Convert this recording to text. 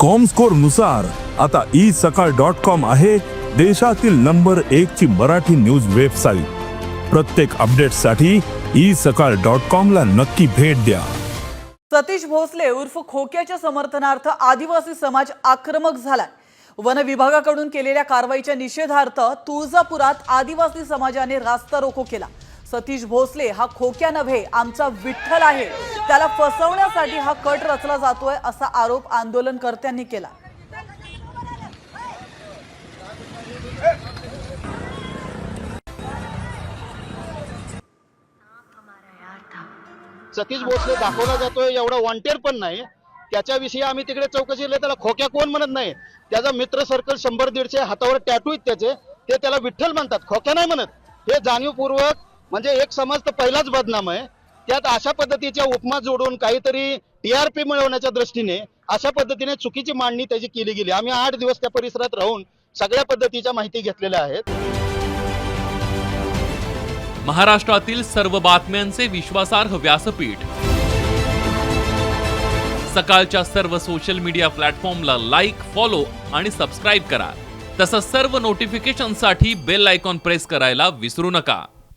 कॉमस्कोरनुसार आता ई सकाळ dot com आहे देशातील नंबर एक ची मराठी न्यूज वेबसाईट प्रत्येक अपडेटसाठी ई सकाळ डॉट कॉम ला नक्की भेट द्या. सतीश भोसले उर्फ खोक्याच्या समर्थनार्थ आदिवासी समाज आक्रमक झाला वन विभागाकडून केलेल्या कारवाईच्या निषेधार्थ तुळजापुरात आदिवासी समाजाने रास्ता रोको केला. सतीश भोसले हा खोक्या नव्हे आमचा विठ्ठल आहे. त्याला फसवण्यासाठी हा कट रचला जातोय असा आरोप आंदोलनकर्त्यांनी केला. सतीश भोसले दाखवला जातोय एवढा वॉन्टेड पण नाही. त्याच्याविषयी आम्ही तिकडे चौकशी केली त्याला खोक्या कोण म्हणत नाही. त्याचा मित्र सर्कल शंभर दीडशे हातावर टॅटू आहेत त्याचे ते त्याला विठ्ठल म्हणतात खोक्या नाही म्हणत. हे जाणीवपूर्वक म्हणजे एक समाज तर पहिलाच बदनाम आहे. त्यात अशा पद्धतीच्या उपमा जोडून काहीतरी टीआरपी मिळवण्याच्या दृष्टीने अशा पद्धतीने चुकीची मांडणी त्याची केली गेली. आम्ही आठ दिवस त्या परिसरात राहून सगळ्या पद्धतीच्या माहिती घेतलेल्या आहेत. महाराष्ट्रातील सर्व बातम्यांचे विश्वासार्ह व्यासपीठ. सकाळच्या सर्व सोशल मीडिया प्लॅटफॉर्मला लाईक फॉलो आणि सबस्क्राईब करा. तसंच सर्व नोटिफिकेशनसाठी बेल आयकॉन प्रेस करायला विसरू नका.